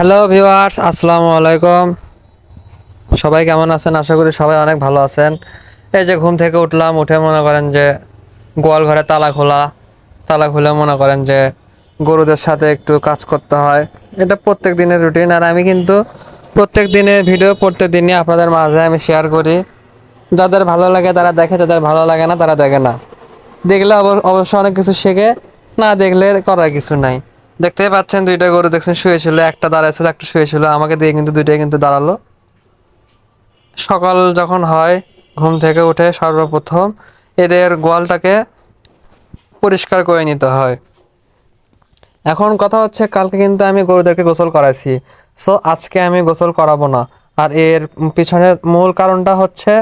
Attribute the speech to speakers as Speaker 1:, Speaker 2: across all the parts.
Speaker 1: Hello viewers আসসালামু আলাইকুম। সবাই কেমন আছেন? আশা করি সবাই অনেক ভালো আছেন। এই যে ঘুম থেকে উঠলাম, উঠে মনে করেন যে গোয়াল ঘরে তালা খোলা। তালা খুলে মনে করেন যে গরুদের সাথে একটু কাজ করতে হয়। এটা প্রত্যেক দিনের রুটিন আর আমি কিন্তু প্রত্যেক দিনের ভিডিও প্রত্যেক দিনই আপনাদের মাঝে আমি শেয়ার করি। যাদের ভালো লাগে তারা দেখে, যাদের ভালো লাগে না তারা দেখে না। দেখলে অব- অবশ্য অনেক কিছু শেখে, না দেখলে করার কিছু নাই। দেখতেই পাচ্ছেন দুইটা গরু, দেখছেন শুয়েছিল একটা দাঁড়াইছিল একটা শুয়ে ছিল, আমাকে দিয়ে কিন্তু দুইটাই কিন্তু দাঁড়াল। সকাল যখন হয়, ঘুম থেকে উঠে সর্বপ্রথম এদের গোয়ালটাকে পরিষ্কার করে নিতে হয়। এখন কথা হচ্ছে, কালকে কিন্তু আমি গরুদেরকে গোসল করাইছি। সো আজকে আমি গোসল করাবো না। আর এর পিছনের মূল কারণটা হচ্ছে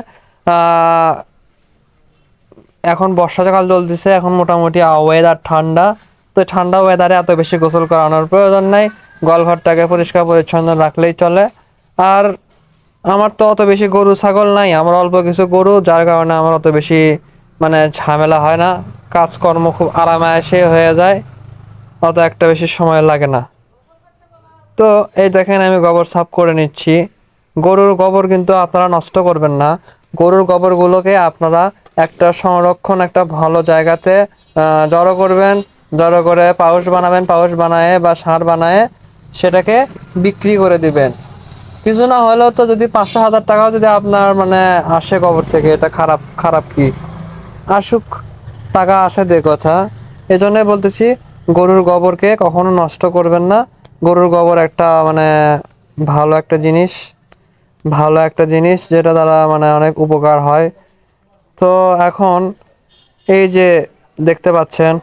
Speaker 1: এখন বর্ষাকাল চলতেছে, এখন মোটামুটি ওয়েদার ঠান্ডা। তো ঠান্ডা ওয়েদারে এত বেশি গোসল করানোর প্রয়োজন নাই। গোয়ালঘরটাকে পরিষ্কার পরিচ্ছন্ন রাখলেই চলে। আর আমার তো অত বেশি গরু, ছাগল নাই, আমার অল্প কিছু গরু, যার কারণে আমার অত বেশি মানে ঝামেলা হয় না। কাজকর্ম খুব আরামায়েসে হয়ে যায়, অত একটা বেশি সময় লাগে না। তো এই দেখেন আমি গোবর সাফ করে নিচ্ছি। গরুর গোবর কিন্তু আপনারা নষ্ট করবেন না। গরুর গোবরগুলোকে আপনারা একটা সংরক্ষণ, একটা ভালো জায়গাতে জড়ো করবেন। জড়ো করে পাউস বানাবেন, পাউস বানায়ে বা সার বানায়ে সেটাকে বিক্রি করে দিবেন। কিছু না হলেও তো যদি পাঁচশো হাজার টাকাও যদি আপনার মানে আসে গোবর থেকে, এটা খারাপ খারাপ কি? আসুক, টাকা আসে দে কথা। এই জন্যই বলতেছি, গরুর গোবরকে কখনো নষ্ট করবেন না। গরুর গোবর একটা মানে ভালো একটা জিনিস, ভালো একটা জিনিস যেটা দ্বারা মানে অনেক উপকার হয়। তো এখন এই যে দেখতে পাচ্ছেন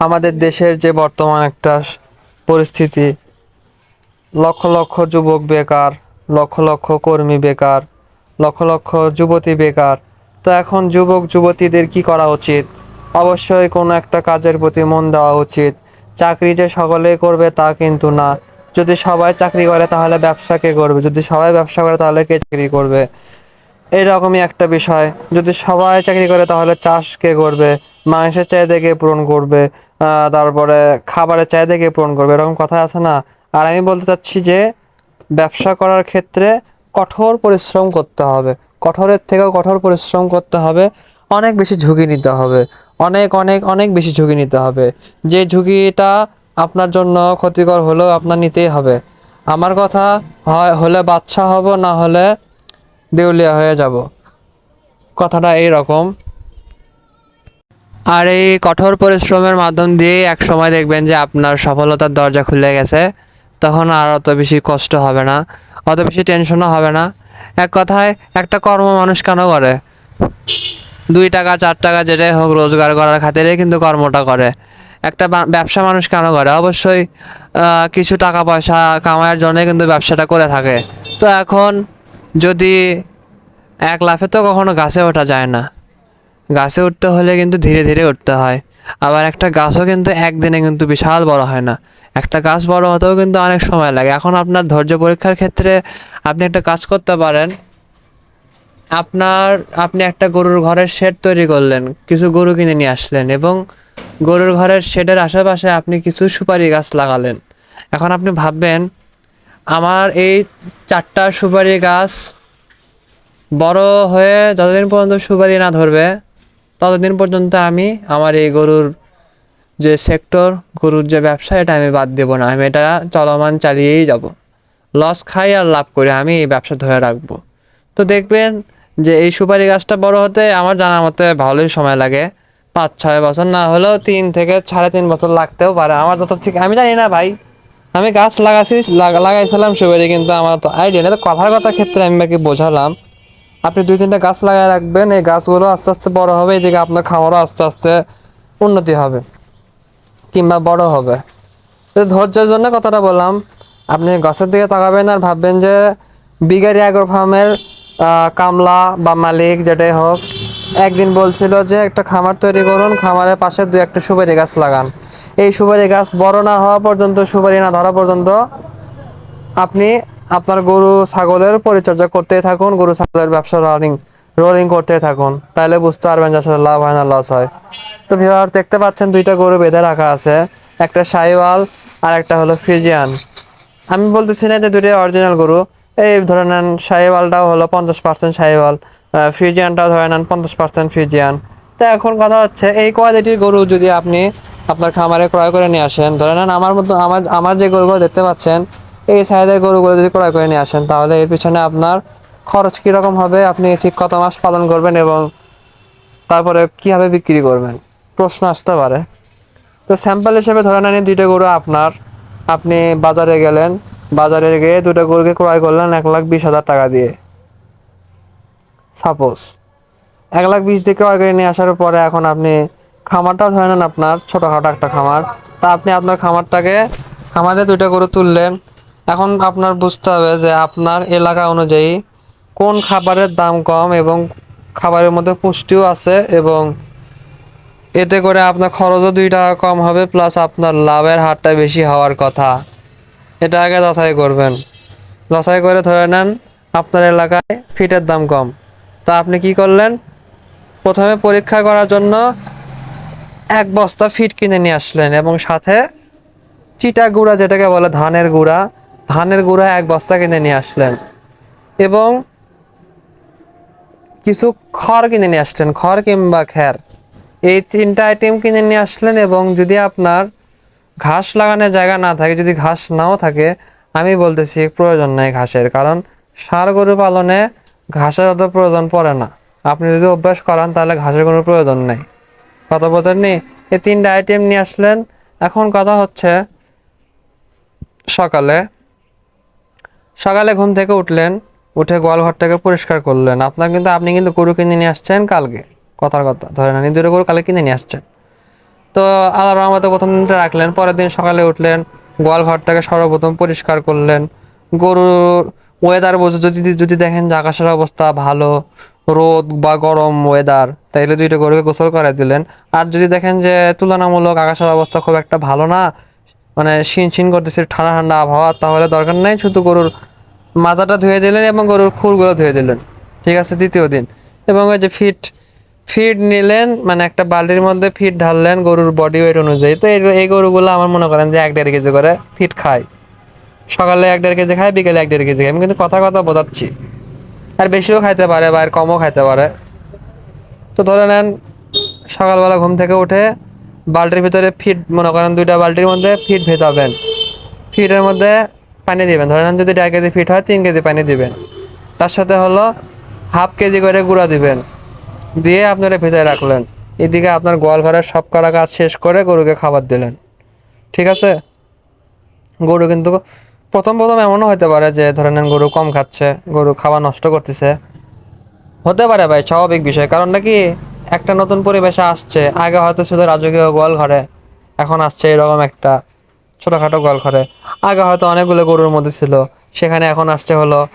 Speaker 1: আমাদের দেশের যে বর্তমান একটা পরিস্থিতি, লক্ষ লক্ষ যুবক বেকার, লক্ষ লক্ষ কর্মী বেকার, লক্ষ লক্ষ যুবতী বেকার। তো এখন যুবক যুবতীদের কি করা উচিত? অবশ্যই কোনো একটা কাজের প্রতি মন দেওয়া উচিত। চাকরি যে সকলেই করবে তা কিন্তু না। যদি সবাই চাকরি করে তাহলে ব্যবসা কে করবে? যদি সবাই ব্যবসা করে তাহলে কে চাকরি করবে? এইরকমই একটা বিষয়। যদি সবাই চাকরি করে, তাহলে চাষ কে করবে? মাংসের চাহিদা কে পূরণ করবে? তারপরে খাবারের চাহিদা কে পূরণ করবে? এরকম কথা আছে না? আর আমি বলতে চাচ্ছি যে, ব্যবসা করার ক্ষেত্রে কঠোর পরিশ্রম করতে হবে। কঠোরের থেকেও কঠোর পরিশ্রম করতে হবে। অনেক বেশি ঝুঁকি নিতে হবে। অনেক অনেক অনেক বেশি ঝুঁকি নিতে হবে। যে ঝুঁকিটা আপনার জন্য ক্ষতিকর হলেও আপনার নিতেই হবে। আমার কথা হয়, হলে বাচ্চা হব, না হলে দেউলিয়া হয়ে যাব। কথাটা এই রকম। আর এই কঠোর পরিশ্রমের মাধ্যম দিয়ে এক সময় দেখবেন যে আপনার সফলতার দরজা খুলে গেছে। তখন আর অত বেশি কষ্ট হবে না, অত বেশি টেনশনও হবে না। এক কথায়, একটা কর্ম মানুষ কেন করে? দুই টাকা, চার টাকা যেটাই হোক রোজগার করার খাতিরে কিন্তু কর্মটা করে। একটা ব্যবসা মানুষ কেন করে? অবশ্যই কিছু টাকা পয়সা কামানোর জন্য কিন্তু ব্যবসাটা করে থাকে। তো এখন যদি এক লাফে তো কখনো গাছে ওঠা যায় না। গাছে উঠতে হলে কিন্তু ধীরে ধীরে উঠতে হয়। আবার একটা গাছও কিন্তু একদিনে কিন্তু বিশাল বড় হয় না। একটা গাছ বড় হতেও কিন্তু অনেক সময় লাগে। এখন আপনার ধৈর্য পরীক্ষার ক্ষেত্রে আপনি একটা কাজ করতে পারেন। আপনার, আপনি একটা গরুর ঘরের শেড তৈরি করলেন, কিছু গরু কিনে নিয়ে আসলেন এবং গরুর ঘরের শেডের আশেপাশে আপনি কিছু সুপারি গাছ লাগালেন। এখন আপনি ভাববেন আমার এই চারটা সুপারি গাছ বড় হয়ে যতদিন পর্যন্ত সুপারি না ধরবে, ততদিন পর্যন্ত আমি আমার এই গরুর যে সেক্টর গরুর যে ব্যবসা, এটা আমি বাদ দেবো না। আমি এটা চলমান চালিয়েই যাব। লস খাই আর লাভ করে, আমি এই ব্যবসা ধরে রাখব। তো দেখবেন যে এই সুপারি গাছটা বড় হতে আমার জানার মতে ভালোই সময় লাগে। পাঁচ, ছয় বছর না হলেও তিন থেকে সাড়ে তিন বছর লাগতেও পারে। আমার যত ঠিক আমি জানি না ভাই আমি গাছ লাগাছি লাগাইছিলাম সবারই কিন্তু আমার তো আইডিয়া নেই। তো কথার কথার ক্ষেত্রে আমি বাকি বোঝালাম। আপনি দুই তিনটা গাছ লাগায় রাখবেন, এই গাছগুলো আস্তে আস্তে বড় হবে, এদিকে আপনার খামারও আস্তে আস্তে উন্নতি হবে, কিংবা বড় হবে। তো ধৈর্যের জন্য কথাটা বললাম, আপনি গাছের দিকে তাকাবেন আর ভাববেন যে বিগারি অ্যাগ্রো ফার্মের কামলা বা মালিক, যেটাই হোক, একদিন বলছিল যে একটা খামার তৈরি করুন, খামারের পাশে দু একটা সুপারি গাছ লাগান। এই সুপারি গাছ বড় না হওয়া পর্যন্ত, সুপারি না ধরা পর্যন্ত আপনি আপনার গরু ছাগলের পরিচর্যা করতেই থাকুন, গরু ছাগলের ব্যবসা রানিং রোলিং করতেই থাকুন। তাহলে বুঝতে পারবেন যে আসলে লাভ হয় না লস হয়। তো ভিউয়ার দেখতে পাচ্ছেন দুইটা গরু বেঁধে রাখা আছে, একটা সাইওয়াল আর একটা হলো ফিজিয়ান। আমি বলতেছি না যে দুটোই অরিজিনাল গরু এই ধরে নেন সাহেওয়ালটাও হলো পঞ্চাশ পার্সেন্ট সাহেওয়াল ফ্রিজিয়ানটাও ধরে নেন পঞ্চাশ পার্সেন্ট ফ্রিজিয়ান তো এখন কথা হচ্ছে, এই কোয়ালিটির গরু যদি আপনি আপনার খামারে ক্রয় করে নিয়ে আসেন, ধরে নেন আমার মতো, আমার আমার যে গরুগুলো দেখতে পাচ্ছেন, এই সাইজের গরুগুলো যদি ক্রয় করে নিয়ে আসেন, তাহলে এর পিছনে আপনার খরচ কীরকম হবে, আপনি ঠিক কত মাস পালন করবেন এবং তারপরে কীভাবে বিক্রি করবেন? প্রশ্ন আসতে পারে। তো স্যাম্পল হিসেবে ধরে নেন দুইটা গরু আপনার, আপনি বাজারে গেলেন বাজারে গিয়ে দুটো গরুকে ক্রয় করলেন এক লাখ বিশ হাজার টাকা দিয়ে। সাপোজ এক লাখ বিশ দিয়ে ক্রয় করে নিয়ে আসার পরে এখন আপনি খামারটাও ধরে নেন আপনার ছোটোখাটো একটা খামার। তা আপনি আপনার খামারটাকে, খামারে দুটো গরু তুললেন। এখন আপনার বুঝতে হবে যে আপনার এলাকা অনুযায়ী কোন খাবারের দাম কম এবং খাবারের মধ্যে পুষ্টিও আছে এবং এতে করে আপনার খরচও দুই টাকা কম হবে প্লাস আপনার লাভের হারটা বেশি হওয়ার কথা। এটা আগে যাচাই করবেন। যাচাই করে ধরে নেন আপনার এলাকায় ফিটের দাম কম। তা আপনি কি করলেন? প্রথমে পরীক্ষা করার জন্য এক বস্তা ফিট কিনে নিয়ে আসলেন এবং সাথে চিটা গুঁড়া যেটাকে বলে ধানের গুঁড়া ধানের গুঁড়া এক বস্তা কিনে নিয়ে আসলেন এবং কিছু খড় কিনে নিয়ে আসলেন, খড় কিংবা খ্যার এই তিনটা আইটেম কিনে নিয়ে আসলেন এবং যদি আপনার ঘাস লাগানোর জায়গা না থাকে, যদি ঘাস নাও থাকে, আমি বলতেছি প্রয়োজন নাই ঘাসের, কারণ ষাঁড় গরু পালনে ঘাসের অত প্রয়োজন পড়ে না। আপনি যদি অভ্যাস করান, তাহলে ঘাসের কোনো প্রয়োজন নেই। কত বোঝেন নি এই তিনটা আইটেম নিয়ে আসলেন। এখন কথা হচ্ছে, সকালে সকালে ঘুম থেকে উঠলেন, উঠে গোয়ালঘরটাকে পরিষ্কার করলেন। আপনার কিন্তু, আপনি কিন্তু গরু কিনে নিয়ে আসছেন কালকে। কথার কথা, ধরেন না দুটো গরু কালকে কিনে নিয়ে আসছেন। তো আল্লাহ রহমতে প্রথম দিনটা রাখলেন, পরের দিন সকালে উঠলেন গোয়াল ঘরটাকে সর্বপ্রথম পরিষ্কার করলেন। গরুর ওয়েদার বুঝে যদি যদি দেখেন যে আকাশের অবস্থা ভালো, রোদ বা গরম ওয়েদার তাইলে দুইটা গরুকে গোসল করে দিলেন। আর যদি দেখেন যে তুলনামূলক আকাশের অবস্থা খুব একটা ভালো না মানে শিন শিন করতেছে, ঠান্ডা ঠান্ডা আবহাওয়া, তাহলে দরকার নেই, শুধু গরুর মাথাটা ধুয়ে দিলেন এবং গরুর খুরগুলো ধুয়ে দিলেন। ঠিক আছে, দ্বিতীয় দিন। এবং ওই যে ফিট ফিড নিলেন মানে একটা বালতির মধ্যে ফিড ঢাললেন গরুর বডি ওয়েট অনুযায়ী। তো এই গরুগুলো আমার মনে করেন যে এক দেড় কেজি করে ফিট খায়। সকালে এক দেড় কেজি খায়, বিকেলে এক দেড় কেজি খায়। আমি কিন্তু কথা কথা বোঝাচ্ছি। আর বেশিও খাইতে পারে বা আর কমও খাইতে পারে। তো ধরে নেন, সকালবেলা ঘুম থেকে উঠে বালতির ভিতরে ফিট মনে করেন দুইটা বালতির মধ্যে ফিট ভেজাবেন। ফিটের মধ্যে পানি দিবেন। ধরে নেন যদি দেড় কেজি ফিট হয়, তিন কেজি পানি দিবেন। তার সাথে হলো হাফ কেজি করে গুঁড়া দিবেন। দিয়ে আপনারা ভেতরে রাখলেন। এদিকে আপনার গোয়াল ঘরের সব করা কাজ শেষ করে গরুকে খাবার দিলেন। ঠিক আছে? গরু কিন্তু প্রথম প্রথম এমনও হতে পারে যে, ধরে নেন গরু কম খাচ্ছে, গরু খাবার নষ্ট করতেছে। হতে পারে ভাই, স্বাভাবিক বিষয়। কারণ নাকি একটা নতুন পরিবেশে আসছে। আগে হয়তো শুধু রাজকীয় গোয়াল ঘরে, এখন আসছে এরকম একটা ছোটোখাটো গোয়াল ঘরে। আগে হয়তো অনেকগুলো গরুর মধ্যে ছিল। সেখানে এখন আসছে হলো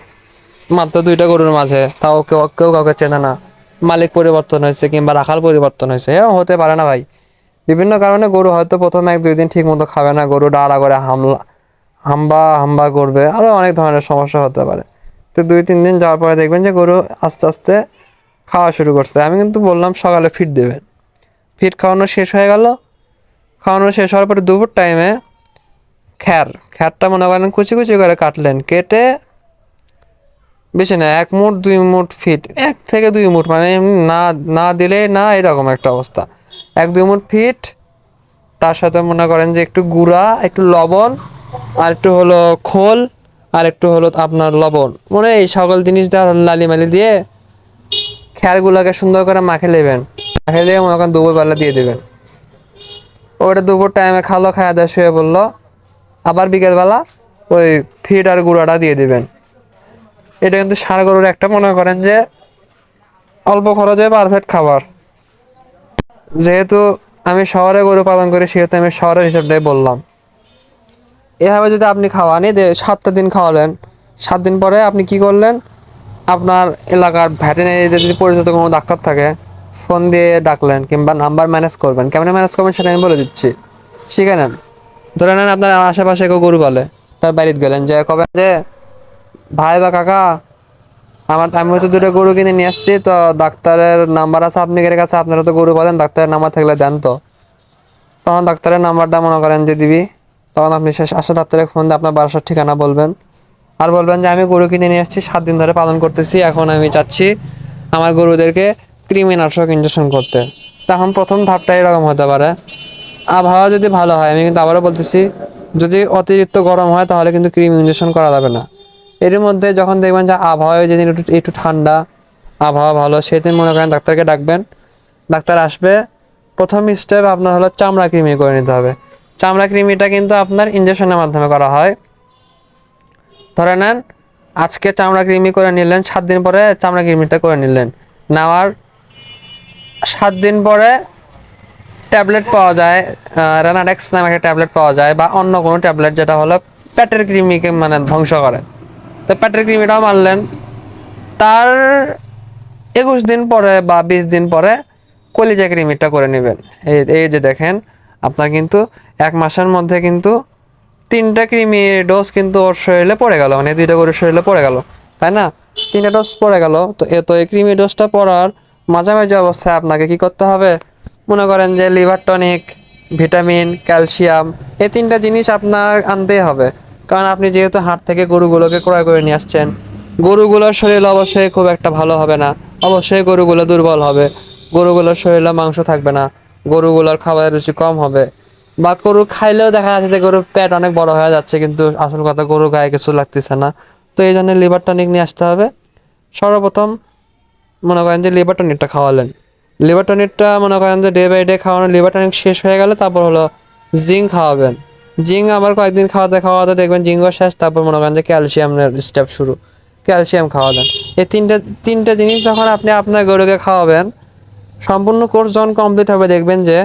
Speaker 1: মাত্র দুইটা গরুর মাঝে। তাও কেউ কেউ কাউকে চেনে না। মালিক পরিবর্তন হয়েছে কিংবা রাখাল পরিবর্তন হয়েছে হ্যাঁ হতে পারে না ভাই। বিভিন্ন কারণে গরু হয়তো প্রথমে এক, দুই দিন ঠিক মতো খাবে না, গরু ডাড়া করে হামলা, হাম্বা হাম্বা করবে আরও অনেক ধরনের সমস্যা হতে পারে। তো দুই, তিন দিন যাওয়ার পরে দেখবেন যে গরু আস্তে আস্তে খাওয়া শুরু করছে। আমি কিন্তু বললাম সকালে ফিট দেবেন ফিট খাওয়ানো শেষ হয়ে গেল। খাওয়ানো শেষ হওয়ার পরে দুপুর টাইমে খ্যার, খ্যারটা মনে করেন কুচি কুচি করে কাটলেন, কেটে বেশি না, এক মুঠ, দুই মুঠ ফিট এক থেকে দুই মুঠ মানে না না দিলে না এরকম একটা অবস্থা। এক, দুই মুঠ ফিট তার সাথে মনে করেন যে একটু গুঁড়া, একটু লবণ, আর একটু হলো খোল, আর একটু হলো আপনার লবণ। মানে এই সকল জিনিস দেওয়ার লালি মালি দিয়ে খেয়ারগুলোকে সুন্দর করে মাখে নেবেন। মাখে নিয়ে মনে করেন দুপুরবেলা দিয়ে দেবেন। ওটা দুপুর টাইমে খালো খাওয়া দাওয়া শুয়ে বলল আবার বিকেলবেলা ওই ফিট আর গুঁড়াটা দিয়ে দিবেন। এটা কিন্তু ষাঁড় গরুর একটা, মনে করেন যে অল্প খরচে পারফেক্ট খাবার। যেহেতু আমি শহরে গরু পালন করি, সেহেতু আমি শহরের হিসাবটাই বললাম। এভাবে যদি আপনি খাওয়ানি সাতটা দিন খাওয়ালেন, সাত দিন পরে আপনি কি করলেন? আপনার এলাকার ভ্যাটেনারি যদি পরিচিত কোনো ডাক্তার থাকে, ফোন দিয়ে ডাকলেন কিংবা নাম্বার ম্যানেজ করবেন। কেমন ম্যানেজ করবেন সেটা আমি বলে দিচ্ছি। শিখে নেন। ধরে নেন আপনার আশেপাশে কেউ গরু পালে, তার বাড়িতে গেলেন, যে কবে যে ভাই বা কাকা, আমার আমি হয়তো দুটো গরু কিনে নিয়ে আসছি, তো ডাক্তারের নাম্বার আছে আপনি আপনাদের কাছে, আপনারা তো গরু পালেন ডাক্তারের নাম্বার থাকলে দেন তো। তখন ডাক্তারের নাম্বারটা মনে করেন যে দিবি। তখন আপনি শেষ আশা ডাক্তারের ফোন দিয়ে আপনার বাসার ঠিকানা বলবেন। আর বলবেন যে, আমি গরু কিনে নিয়ে আসছি, সাত দিন ধরে পালন করতেছি, এখন আমি চাচ্ছি আমার গরুদেরকে কৃমিনাশক ইঞ্জেকশন করতে। তখন প্রথম ধাপটা এরকম হতে পারে। আবহাওয়া যদি ভালো হয়, আমি কিন্তু আবারও বলতেছি, যদি অতিরিক্ত গরম হয়, তাহলে কিন্তু ক্রিম ইঞ্জেকশন করা যাবে না। এর মধ্যে যখন দেখবেন যে আবহাওয়া যেদিন একটু একটু ঠান্ডা, আবহাওয়া ভালো সেদিন মনে করেন ডাক্তারকে ডাকবেন। ডাক্তার আসবে, প্রথম স্টেপ আপনার হলো চামড়া কৃমি করে নিতে হবে। চামড়া কৃমিটা কিন্তু আপনার ইঞ্জেকশনের মাধ্যমে করা হয়। ধরে নেন, আজকে চামড়া কৃমি করে নিলেন, সাত দিন পরে চামড়া কৃমিটা করে নিলেন। নেওয়ার সাত দিন পরে ট্যাবলেট পাওয়া যায় রেনাডেক্স নামে একটা ট্যাবলেট পাওয়া যায় বা অন্য কোনো ট্যাবলেট যেটা হলো পেটের কৃমিকে মানে ধ্বংস করে। তো পেটের কৃমিটাও মারলেন। তার একুশ দিন পরে বা বিশ দিন পরে কলিজা কৃমিটা করে নেবেন। এই এই যে দেখেন, আপনার কিন্তু এক মাসের মধ্যে কিন্তু তিনটা কৃমির ডোজ কিন্তু ওর শরীরে পড়ে গেল মানে দুইটা গরুর শরীরে পড়ে গেল, তাই না? তিনটা ডোজ পড়ে গেল, তো এ, তো এই কৃমি ডোজটা পড়ার মাঝামাঝি অবস্থায় আপনাকে কি করতে হবে? মনে করেন যে লিভার টনিক ভিটামিন ক্যালসিয়াম এই তিনটা জিনিস আপনার আনতেই হবে। কারণ আপনি যেহেতু হাট থেকে গরুগুলোকে ক্রয় করে নিয়ে আসছেন, গরুগুলোর শরীর অবশ্যই খুব একটা ভালো হবে না। অবশ্যই গরুগুলো দুর্বল হবে। গরুগুলোর শরীরে মাংস থাকবে না। গরুগুলোর খাবারের রুচি কম হবে। বা গরু খাইলেও দেখা যাচ্ছে যে গরুর পেট অনেক বড় হয়ে যাচ্ছে, কিন্তু আসল কথা গরু গায়ে কিছু লাগতেছে না। তো এই জন্য লিভার টনিক নিয়ে আসতে হবে। সর্বপ্রথম মনে করেন যে লিভার টনিকটা খাওয়ালেন। লিভার টনিকটা মনে করেন যে ডে বাই ডে খাওয়ানো লিভার টনিক শেষ হয়ে গেলে তারপর হলো জিঙ্ক খাওয়াবেন। জিঙ্ক আবার কয়েকদিন খাওয়াতে খাওয়াতে দেখবেন জিঙ্গ শেষ, তারপর মনে করেন যে ক্যালসিয়ামের স্টেপ শুরু। ক্যালসিয়াম খাওয়াবেন এই তিনটা তিনটা জিনিস যখন আপনি আপনার গরুকে খাওয়াবেন, সম্পূর্ণ কোর্স যখন কমপ্লিট হবে, দেখবেন যে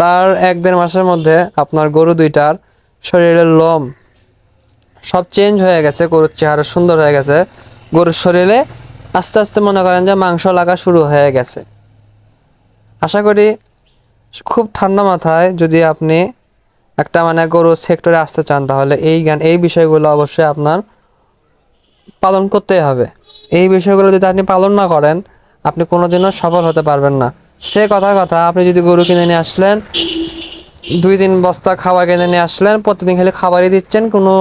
Speaker 1: তার এক দেড় মাসের মধ্যে আপনার গরু দুইটার শরীরের লোম সব চেঞ্জ হয়ে গেছে, গরুর চেহারা সুন্দর হয়ে গেছে। গরুর শরীরে আস্তে আস্তে মনে করেন যে মাংস লাগা শুরু হয়ে গেছে। আশা করি খুব ঠান্ডা মাথায় যদি আপনি একটা মানে গরু সেক্টরে আসতে চান, তাহলে এই জ্ঞান, এই বিষয়গুলো অবশ্যই আপনার পালন করতেই হবে। এই বিষয়গুলো যদি আপনি পালন না করেন, আপনি কোনো কোনোদিনও সফল হতে পারবেন না। সে কথার কথা, আপনি যদি গরু কিনে নিয়ে আসলেন, দুই তিন বস্তা খাবার কিনে নিয়ে আসলেন, প্রতিদিন খালি খাবারই দিচ্ছেন, কোনো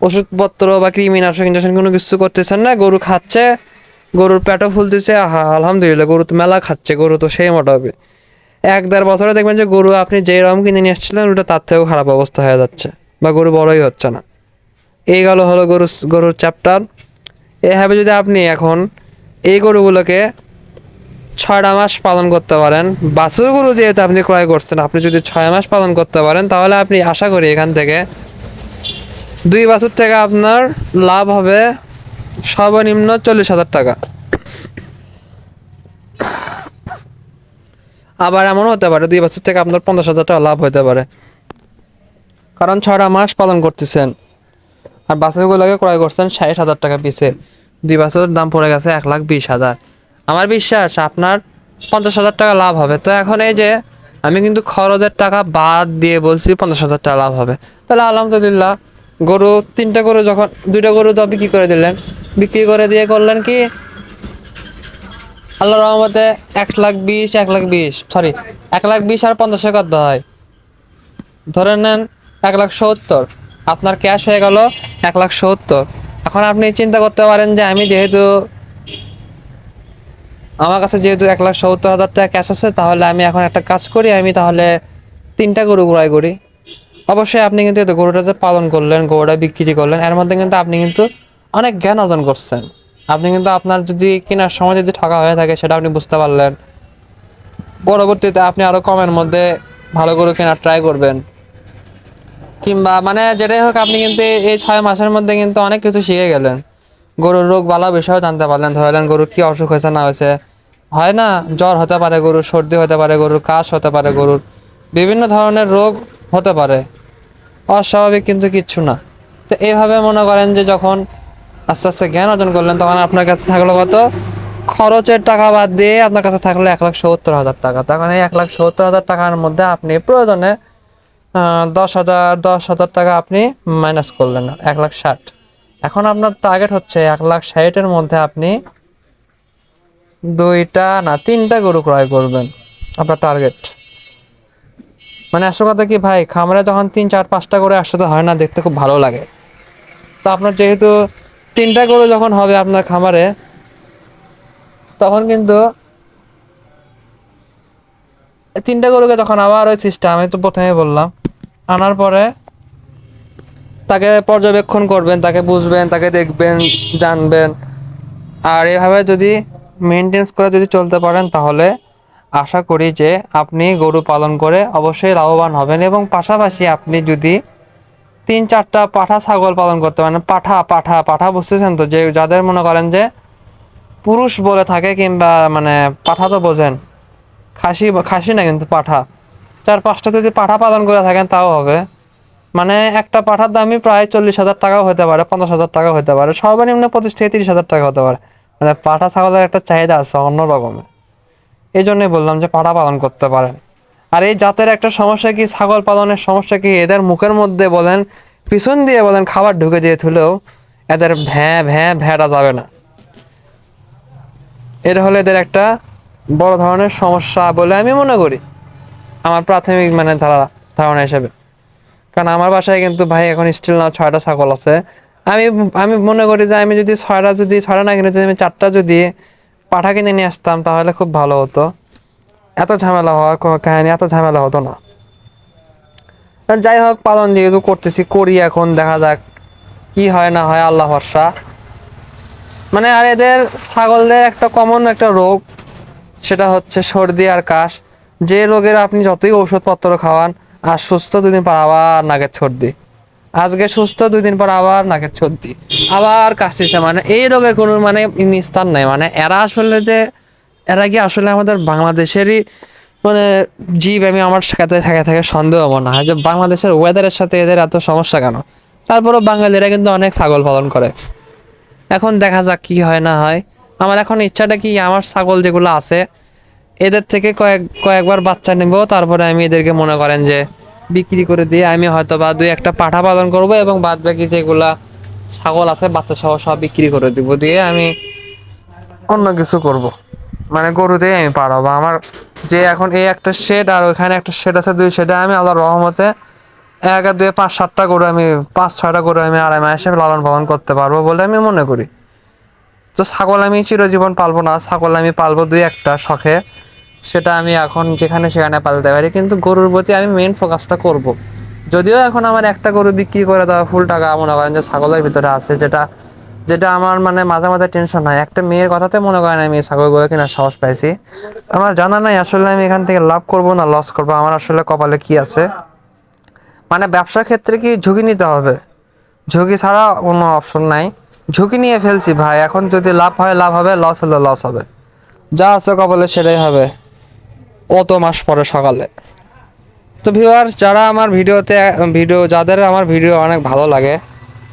Speaker 1: ওষুধপত্র বা কৃমিনাশক ইঞ্জেকশন কোনো কিছু করতেছেন না, গরু খাচ্ছে, গরুর পেটও ফুলতেছে, আহা, আলহামদুলিল্লাহ, গরু তো মেলা খাচ্ছে, গরু তো সেই মোটা হবে এক দেড় বছরে দেখবেন যে গরু আপনি যেই রকম কিনে নিয়ে আসছিলেন ওটা তার থেকেও খারাপ অবস্থা হয়ে যাচ্ছে বা গরু বড়ই হচ্ছে না। এই গেল হলো গরু গরুর চ্যাপ্টার এভাবে যদি আপনি এখন এই গরুগুলোকে ছয়টা মাস পালন করতে পারেন, বাছুর গরু যেহেতু আপনি ক্রয় করছেন, আপনি যদি ছয় মাস পালন করতে পারেন, তাহলে আপনি আশা করি এখান থেকে দুই বছর থেকে আপনার লাভ হবে সর্বনিম্ন চল্লিশ হাজার টাকা। আবার এমনও হতে পারে, দুই বছর থেকে আপনার পঞ্চাশ হাজার টাকা লাভ হতে পারে। কারণ ছয়টা মাস পালন করতেছেন, আর বাছুরগুলোকে ক্রয় করছেন ষাট হাজার টাকা পিছে দুই বছরের দাম পড়ে গেছে এক লাখ বিশ হাজার। আমার বিশ্বাস, আপনার পঞ্চাশ হাজার টাকা লাভ হবে। তো এখন এই যে, আমি কিন্তু খরচের টাকা বাদ দিয়ে বলছি পঞ্চাশ হাজার টাকা লাভ হবে। তাহলে আলহামদুলিল্লাহ, গরু, তিনটা গরু যখন, দুইটা গরু তো বিক্রি করে দিলেন? বিক্রি করে দিয়ে করলেন কি? আল্লাহ রহমতে এক লাখ বিশ, এক লাখ বিশ সরি এক লাখ বিশ আর পঞ্চাশে কত হয়। ধরে নেন এক লাখ সত্তর, আপনার ক্যাশ হয়ে গেল এক লাখ সত্তর। এখন আপনি চিন্তা করতে পারেন যে আমি যেহেতু, আমার কাছে যেহেতু এক লাখ সত্তর হাজার টাকা ক্যাশ আছে, তাহলে আমি এখন একটা কাজ করি, আমি তাহলে তিনটা গরু ক্রয় করি। অবশ্যই আপনি কিন্তু গরুটা যে পালন করলেন, গরুটা বিক্রি করলেন, এর মধ্যে কিন্তু আপনি কিন্তু অনেক জ্ঞান অর্জন করছেন। আপনি কিন্তু আপনার যদি কেনার সময় যদি ঠকা হয়ে থাকে, সেটা আপনি বুঝতে পারলেন। পরবর্তীতে আপনি আরও কমের মধ্যে ভালো গরু কেনার ট্রাই করবেন। কিংবা মানে যেটাই হোক, আপনি কিন্তু এই- ছয় মাসের মধ্যে কিন্তু অনেক কিছু শিখে গেলেন। গরুর রোগ বালা বিষয়েও জানতে পারলেন। ধরলেন গরুর কী অসুখ হয়েছে, না হয়েছে। হয় না, জ্বর হতে পারে গরুর, সর্দি হতে পারে গরুর, কাশ হতে পারে গরুর, বিভিন্ন ধরনের রোগ হতে পারে। অস্বাভাবিক কিন্তু কিচ্ছু না। তো এইভাবে মনে করেন যে যখন আস্তে আস্তে জ্ঞান অর্জন করলেন, তখন আপনার কাছে থাকল কত? খরচের টাকা বাদ দিয়ে আপনার কাছে থাকল এক লাখ সত্তর হাজার টাকা। তখন এই এক লাখ সত্তর হাজার টাকার মধ্যে আপনি প্রয়োজনে দশ হাজার দশ হাজার টাকা আপনি মাইনাস করলেন, এক লাখ ষাট। এখন আপনার টার্গেট হচ্ছে এক লাখ ষাটের মধ্যে আপনি দুইটা না তিনটা গরু ক্রয় করবেন, আপনার টার্গেট মানে আসল কথা কি ভাই, খামারে যখন তিন, চার, পাঁচটা করে একসাথে হয় না, দেখতে খুব ভালো লাগে। তো আপনার যেহেতু তিনটা গরু যখন হবে আপনার খামারে, তখন কিন্তু তিনটা গরুকে যখন আবার ওই সিস্টেম, আমি তো প্রথমে বললাম, আনার পরে তাকে পর্যবেক্ষণ করবেন, তাকে বুঝবেন, তাকে দেখবেন, জানবেন। আর এভাবে যদি মেনটেন্স করে যদি চলতে পারেন, তাহলে আশা করি যে আপনি গরু পালন করে অবশ্যই লাভবান হবেন এবং পাশাপাশি আপনি যদি তিন চারটা পাঠা ছাগল পালন করতে পারেন। পাঠা পাঠা পাঠা বুঝতেছেন তো? যে যাদের মনে করেন যে পুরুষ বলে থাকে কিংবা মানে পাঠা তো বোঝেন। খাসি খাসি না কিন্তু পাঠা। চার পাঁচটা যদি পাঠা পালন করে থাকেন তাও হবে। মানে একটা পাঠার দামই প্রায় চল্লিশ হাজার টাকাও হতে পারে, পঞ্চাশ হাজার টাকা হতে পারে। সর্বনিম্ন পঁচিশ থেকে তিরিশ হাজার টাকা হতে পারে। মানে পাঠা ছাগলের একটা চাহিদা আছে অন্য রকমের এই জন্যই বললাম যে পাঠা পালন করতে পারেন। আর এই জাতের একটা সমস্যা কি? ছাগল পালনের সমস্যা কি? এদের মুখের মধ্যে বলেন, পিছন দিয়ে বলেন খাবার ঢুকে দিয়ে থুলেও এদের ভ্যাঁ ভ্যাঁ, ভ্যাঁটা যাবে না। এটা হলো এদের একটা বড় ধরনের সমস্যা বলে আমি মনে করি। আমার প্রাথমিক মানে ধারা, ধারণা হিসেবে। কারণ আমার বাসায় কিন্তু ভাই এখন স্টিল না, ছয়টা ছাগল আছে। আমি আমি মনে করি যে আমি যদি ছয়টা যদি, ছয়টা না কিনে যদি আমি চারটা যদি পাঠা কিনে নিয়ে আসতাম তাহলে খুব ভালো হতো। এত ঝামেলা হওয়ার কাহিনী, এত ঝামেলা হতো না। যাই হোক, পালন যেহেতু করতেছি, করি এখন, দেখা যাক কি হয় না হয়, আল্লাহ ভরসা। মানে আর এদের ছাগলদের একটা কমন একটা রোগ, সেটা হচ্ছে সর্দি আর কাশ। যে রোগের আপনি যতই ওষুধপত্র খাওয়ান, আর সুস্থ দুদিন পর আবার নাকের সর্দি। আজকে সুস্থ দুই দিন পর আবার নাকের সর্দি। আবার কাশতেছে মানে এই রোগের কোনো মানে নিস্তার নাই। মানে এরা আসলে যে এরা কি আসলে আমাদের বাংলাদেশেরই মানে জীব আমি আমার সাথে থাকে থাকে সন্দেহ মনে হয় যে বাংলাদেশের ওয়েদারের সাথে এদের এত সমস্যা কেন? তারপরেও বাঙালিরা কিন্তু অনেক ছাগল পালন করে। এখন দেখা যাক কি হয় না হয়। আমার এখন ইচ্ছাটা কি আমার ছাগল যেগুলো আছে, এদের থেকে কয়েক, কয়েকবার বাচ্চা নেব, তারপরে আমি এদেরকে মনে করেন যে বিক্রি করে দিয়ে আমি হয়তো বা দুই একটা পাঠা পালন করব এবং বাদ বাকি যেগুলা ছাগল আছে বাচ্চা সহ সব বিক্রি করে দিব, দিয়ে আমি অন্য কিছু করব। মানে গরুতেই আমি পারব আমার যে এখন এই একটা শেড আর ওইখানে একটা শেড আছে, দুই শেডে আমি আল্লাহ রহমতে এক আর দুই পাঁচ, সাতটা গরু আমি, পাঁচ, ছয়টা গরু আমি আড়াই মাসে লালন পালন করতে পারব বলে আমি মনে করি। তো ছাগল আমি চিরজীবন পালবো না, ছাগল আমি পালবো দুই একটা শখে। সেটা আমি এখন যেখানে সেখানে পালতে পারি, কিন্তু গরুর প্রতি আমি মেন ফোকাসটা করব। যদিও এখন আমার একটা গরু বিক্রি করে দেওয়া ফুল টাকা মনে করেন যে ছাগলের ভিতরে আছে, যেটা যেটা আমার মানে মাঝে মাঝে টেনশন হয়। একটা মেয়ের কথাতে মনে করেন আমি ছাগলগুলো কেনার সাহস পাইছি। আমার জানা নাই আসলে আমি এখান থেকে লাভ করব না লস করব, আমার আসলে কপালে কি আছে? মানে ব্যবসার ক্ষেত্রে কি ঝুঁকি নিতে হবে? ঝুঁকি ছাড়া কোনো অপশন নাই। ঝুঁকি নিয়ে ফেলছি ভাই, এখন যদি লাভ হয়, লাভ হবে লস হলে লস হবে। যা আছে কপালে সেটাই হবে। অত মাস পরে সকালে। তো ভিউয়ার্স যারা আমার ভিডিওতে, ভিডিও, যাদের আমার ভিডিও অনেক ভালো লাগে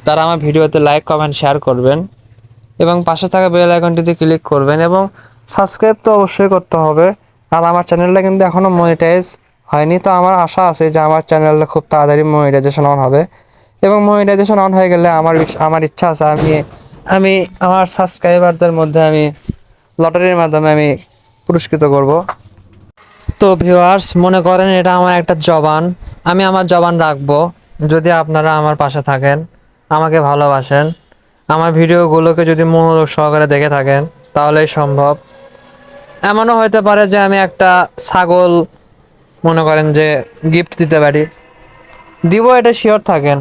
Speaker 1: তারা আমার ভিডিওতে লাইক কমেন্ট শেয়ার করবেন এবং পাশে থাকা বেল আইকনটিতে ক্লিক করবেন এবং সাবস্ক্রাইব তো অবশ্যই করতে হবে। আর আমার চ্যানেলটা কিন্তু এখনও মনিটাইজ হয়নি, তো আমার আশা আছে যে আমার চ্যানেলটা খুব তাড়াতাড়ি মনিটাইজেশন অন হবে। এবং মনিটাইজেশন অন হয়ে গেলে আমার আমার ইচ্ছা আছে আমি আমি আমার সাবস্ক্রাইবারদের মধ্যে আমি লটারির মাধ্যমে আমি পুরস্কৃত করব। তো ভিউয়ার্স মনে করেন এটা আমার একটা জবান, আমি আমার জবান রাখব, যদি আপনারা আমার পাশে থাকেন। আমাকে ভালোবাসেন। আমার ভিডিওগুলোকে যদি মনোযোগ সহকারে দেখে থাকেন, তাহলেই সম্ভব। এমনও হতে পারে যে আমি একটা ছাগল, মনে করেন যে গিফট দিতে পারি। দিব, এটা শিওর থাকেন।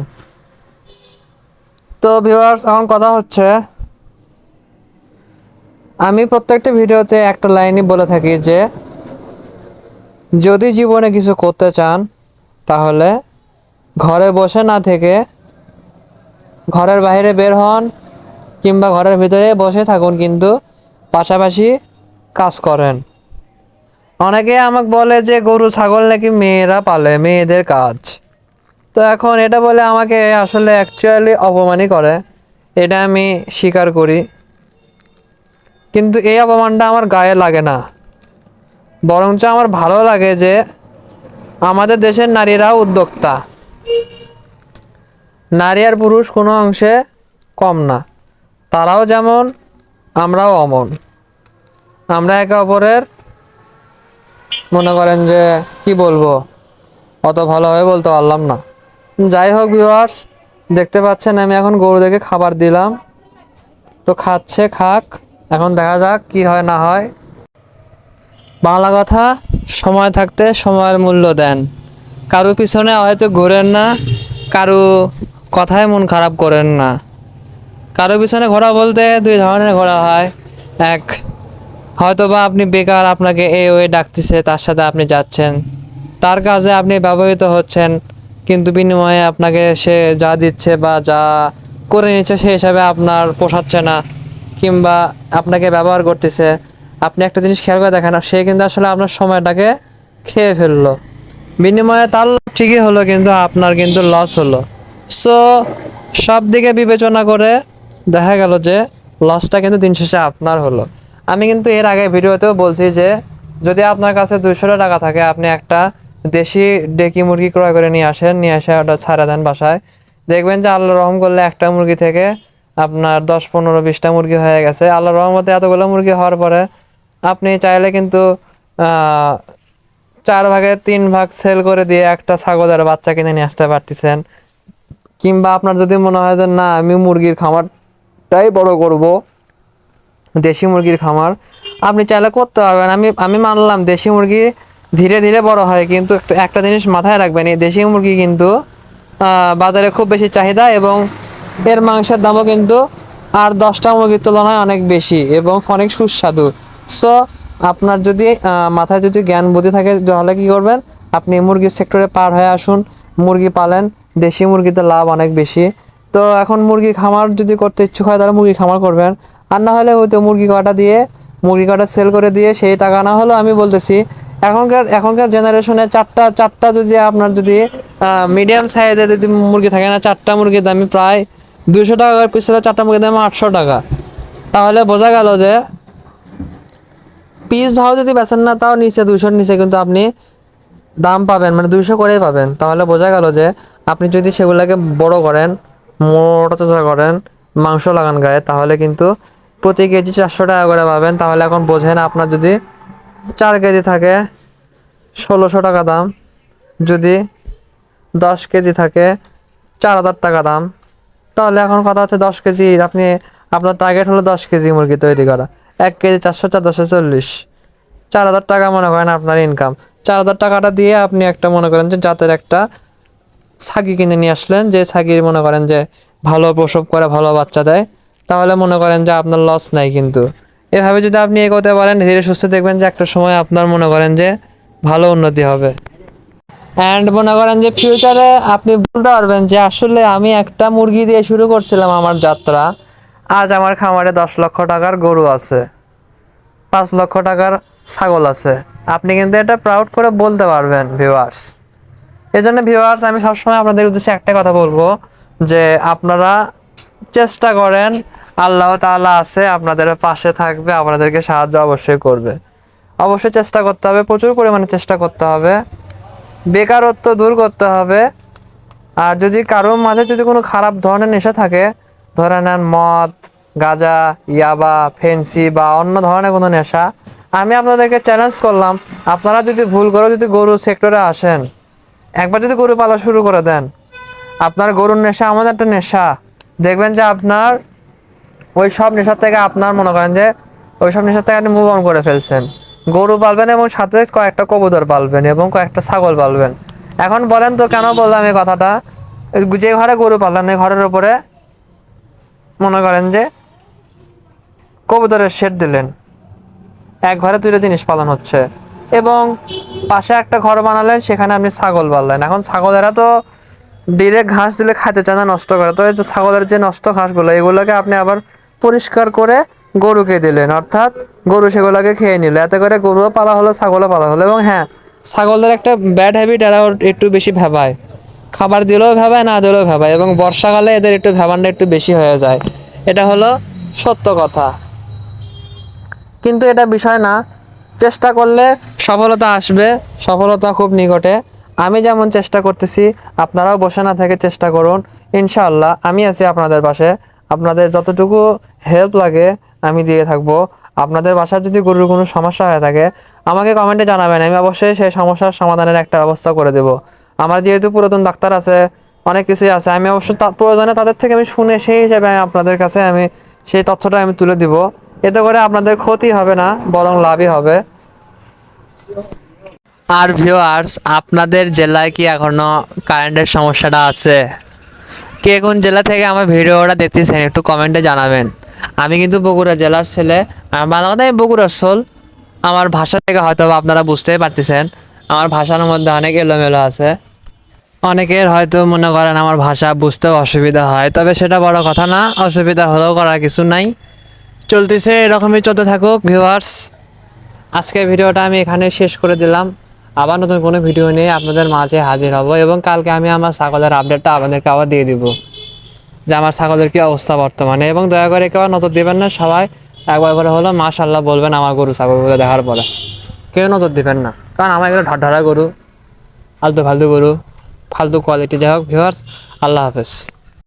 Speaker 1: তো ভিউয়ার্স এখন কথা হচ্ছে, আমি প্রত্যেকটা ভিডিওতে একটা লাইনই বলে থাকি যে, যদি জীবনে কিছু করতে চান, তাহলে ঘরে বসে না থেকে ঘরের বাইরে বের হন কিংবা ঘরের ভিতরে বসে থাকুন কিন্তু পাশাপাশি কাজ করেন। অনেকে আমাকে বলে যে, গরু, ছাগল নাকি মেয়েরা পালে? মেয়েদের কাজ। তো এখন এটা বলে আমাকে আসলে অ্যাকচুয়ালি অপমানই করে। এটা আমি স্বীকার করি। কিন্তু এই অপমানটা আমার গায়ে লাগে না। বরঞ্চ আমার ভালো লাগে যে, আমাদের দেশের নারীরাও উদ্যোক্তা। নারী আর পুরুষ কোনো অংশে কম না। তারাও যেমন, আমরাও অমন। আমরা একে অপরের, মনে করেন যে, কি বলব? অত ভালোভাবে বলতে পারলাম না। যাই হোক ভিউয়ার্স দেখতে পাচ্ছেন আমি এখন গরুদেরকে খাবার দিলাম। তো খাচ্ছে, খাক, এখন দেখা যাক কি হয়, না হয়। বাংলা কথা, সময় থাকতে সময়ের মূল্য দেন। কারও পিছনে হয়তো ঘোরেন না, কারও কথায় মন খারাপ করেন না। কারও পিছনে ঘোরা বলতে দুই ধরনের ঘোরা হয়। এক হয়তো বা আপনি বেকার, আপনাকে এ ওয়ে ডাকতেছে, তার সাথে আপনি যাচ্ছেন। তার কাজে আপনি ব্যবহৃত হচ্ছেন, কিন্তু বিনিময়ে আপনাকে সে যা দিচ্ছে বা যা করে নিচ্ছে সেই হিসাবে আপনার পোষাচ্ছে না, কিংবা আপনাকে ব্যবহার করতেছে। আপনি একটা জিনিস খেয়াল করে দেখেন, সে কিন্তু আসলে আপনার সময়টাকে খেয়ে ফেলল। বিনিময়ে তার ঠিকই হলো, কিন্তু আপনার কিন্তু লস হলো। সো সব দিকে বিবেচনা করে দেখা গেল যে লসটা কিন্তু দিন শেষে আপনার হলো। আমি কিন্তু এর আগে ভিডিওতেও বলছি যে যদি আপনার কাছে দুইশো টাকা থাকে, আপনি একটা দেশি ডেকি মুরগি ক্রয় করে নিয়ে আসেন, নিয়ে এসে ওটা ছাড়া দেন বাসায়। দেখবেন যে আল্লাহ রহম করলে একটা মুরগি থেকে আপনার দশ, পনেরো, বিশটা মুরগি হয়ে গেছে। আল্লাহ রহমতে এতগুলো মুরগি হওয়ার পরে আপনি চাইলে কিন্তু চার ভাগে তিন ভাগ সেল করে দিয়ে একটা ছাগলের বাচ্চা কিনে নিয়ে আসতে পারতেছেন। কিংবা আপনার যদি মনে হয় যে না, আমি মুরগির খামারটাই বড় করব, দেশি মুরগির খামার, আপনি চাইলে করতে পারবেন। আমি আমি মানলাম দেশি মুরগি ধীরে ধীরে বড় হয়, কিন্তু একটা- জিনিস মাথায় রাখবেন, এই দেশি মুরগি কিন্তু বাজারে খুব বেশি চাহিদা এবং এর মাংসের দামও কিন্তু আর দশটা মুরগির তুলনায় অনেক বেশি এবং অনেক সুস্বাদু। সো আপনার যদি মাথায় যদি জ্ঞান বুদ্ধি থাকে, তাহলে কি করবেন? আপনি মুরগির সেক্টরে পার হয়ে আসুন, মুরগি পালেন দেশি মুরগিতে লাভ অনেক বেশি। তো এখন মুরগি খামার যদি করতে ইচ্ছুক হয়, তাহলে মুরগি খামার করবেন। আর না হলে হয়তো মুরগি কটা দিয়ে, মুরগি কটা সেল করে দিয়ে সেই টাকা না হলেও আমি বলতেছি, এখনকার এখনকার জেনারেশনে চারটা চারটা যদি আপনার যদি মিডিয়াম সাইজের যদি মুরগি থাকে না, চারটা মুরগির দামি প্রায় দুশো টাকার পিছনে চারটা মুরগির দাম আটশো টাকা। তাহলে বোঝা গেল যে পিস ভাও যদি বেচেন না, তাও নিচে দুশোর নিচে কিন্তু আপনি দাম পাবেন মানে দুইশো করেই পাবেন। তাহলে বোঝা গেল যে আপনি যদি সেগুলোকে বড় করেন, মোটা চোচা করেন, মাংস লাগান গায়ে, তাহলে কিন্তু প্রতি কেজি চারশো টাকা করে পাবেন। তাহলে এখন বোঝেন আপনার যদি চার কেজি থাকে ষোলোশো টাকা দাম, যদি দশ কেজি থাকে চার হাজার টাকা দাম। তাহলে এখন কথা হচ্ছে দশ কেজি, আপনি আপনার টার্গেট হলো দশ কেজি মুরগি তৈরি করা। এক কেজি চারশো চার দশশো চল্লিশ। চার হাজার টাকা মনে করেন আপনার ইনকাম চার হাজার টাকাটা দিয়ে আপনি একটা মনে করেন যে জাতের একটা ছাগি কিনে নিয়ে আসলেন, যে ছাগির মনে করেন যে ভালো প্রসব করে, ভালো বাচ্চা দেয়, তাহলে মনে করেন যে আপনার লস নাই কিন্তু। এভাবে যদি আপনি এগোতে পারেন, ধীরে সুস্থে দেখবেন যে একটা সময় আপনার মনে করেন যে ভালো উন্নতি হবে। অ্যান্ড মনে করেন যে ফিউচারে আপনি বলতে পারবেন যে আসলে আমি একটা মুরগি দিয়ে শুরু করছিলাম আমার যাত্রা। আজ আমার খামারে দশ লক্ষ টাকার গরু আছে, পাঁচ লক্ষ টাকার ছাগল আছে। আপনি কিন্তু এটা প্রাউড করে বলতে পারবেন ভিউয়ার্স জন্য ভিউয়ার্স আমি সবসময় আপনাদের উদ্দেশ্যে একটা কথা বলব যে আপনারা চেষ্টা করেন, আল্লাহ তাআলা আছে, আপনাদের পাশে থাকবে, আপনাদেরকে সাহায্য অবশ্যই করবে। অবশ্যই চেষ্টা করতে হবে, প্রচুর পরিমাণে চেষ্টা করতে হবে। বেকারত্ব দূর করতে হবে। আর যদি কারোর মাঝে যদি কোনো খারাপ ধরনের নেশা থাকে, ধরে নেন মদ, গাঁজা, ইয়াবা, ফেন্সি বা অন্য ধরনের কোনো নেশা আমি আপনাদেরকে চ্যালেঞ্জ করলাম, আপনারা যদি ভুল করে যদি গরু সেক্টরে আসেন, একবার যদি গরু পালা শুরু করে দেন, আপনার গরুর নেশা আমাদের একটা নেশা। দেখবেন যে আপনার ওই সব নেশার থেকে আপনার মনে করেন যে ওই সব নেশার থেকে আপনি মুভ অন করে ফেলছেন। গরু পালবেন এবং সাথে কয়েকটা কবুতর পালবেন এবং কয়েকটা ছাগল পালবেন। এখন বলেন তো কেন বললাম এই কথাটা? যে ঘরে গরু পাললেন, এই ঘরের উপরে মনে করেন যে কবুতরের শেড দিলেন। এক ঘরে দুটো জিনিস পালন হচ্ছে। এবং পাশে একটা ঘর বানালেন, সেখানে আপনি ছাগল পাললেন এখন ছাগলেরা তো ডিরেক্ট ঘাস দিলে খাইতে চায় না, নষ্ট করে। তো ছাগলের যে নষ্ট ঘাসগুলো, এগুলোকে আপনি আবার পরিষ্কার করে গরুকে দিলেন। অর্থাৎ গরু সেগুলোকে খেয়ে নিল এতে করে গরুও পালা হলো, ছাগলও পালা হলো। এবং হ্যাঁ ছাগলদের একটা ব্যাড হ্যাবিট এরা একটু বেশি ভেবায়। খাবার দিলেও ভেবায়, না দিলেও ভেবায়। এবং বর্ষাকালে এদের একটু ভেবানটা একটু বেশি হয়ে যায়। এটা হলো সত্য কথা। কিন্তু এটা বিষয় না। চেষ্টা করলে সফলতা আসবে, সফলতা খুব নিকটে। আমি যেমন চেষ্টা করতেছি, আপনারাও বসে না থেকে চেষ্টা করুন। ইনশাআল্লাহ, আমি আছি আপনাদের পাশে। আপনাদের যতটুকু হেল্প লাগে, আমি দিয়ে থাকব। আপনাদের বাসায় যদি গরুর কোনো সমস্যা হয়ে থাকে, আমাকে কমেন্টে জানাবেন। আমি অবশ্যই সেই সমস্যার সমাধানের একটা ব্যবস্থা করে দেব। আমার যেহেতু পুরাতন ডাক্তার আছে, অনেক কিছুই আছে, আমি অবশ্য প্রয়োজনে তাদের থেকে আমি শুনে সেই হিসাবে আমি আপনাদের কাছে আমি সেই তথ্যটা আমি তুলে দিব। এতে করে আপনাদের ক্ষতি হবে না, বরং লাভই হবে। আর ভিউয়ার্স আপনাদের জেলায় কি এখনও কারেন্টের সমস্যাটা আছে? কে কোন জেলা থেকে আমার ভিডিওটা দেখতেছেন, একটু কমেন্টে জানাবেন। আমি কিন্তু বগুড়া জেলার ছেলে বাংলা কথা আমি বগুড়ার সোল। আমার ভাষা থেকে হয়তো আপনারা বুঝতেই পারতেছেন। আমার ভাষার মধ্যে অনেক এলোমেলো আছে। অনেকের হয়তো মনে করেন আমার ভাষা বুঝতেও অসুবিধা হয়, তবে সেটা বড় কথা না, অসুবিধা হলেও করার কিছু নাই। চলতেছে, এরকমই চলতে থাকুক ভিউয়ার্স আজকের ভিডিওটা আমি এখানে শেষ করে দিলাম। আবার নতুন কোনো ভিডিও নিয়ে আপনাদের মাঝে হাজির হব এবং কালকে আমি আমার ছাগলের আপডেটটা আপনাদেরকে আবার দিয়ে দিব। যে আমার ছাগলের কী অবস্থা বর্তমানে এবং দয়া করে কেউ নজর দেবেন না সবাই। একবার করে হলো মাশাল্লাহ বলবেন আমার গরু ছাগলগুলো দেখার পরে। কেউ নজর দেবেন না, কারণ আমার এগুলো ঢাঢারা গরু, আলতু ফালতু গরু, ফালতু কোয়ালিটি যাই হোক ভিউয়ার্স আল্লাহ হাফেজ।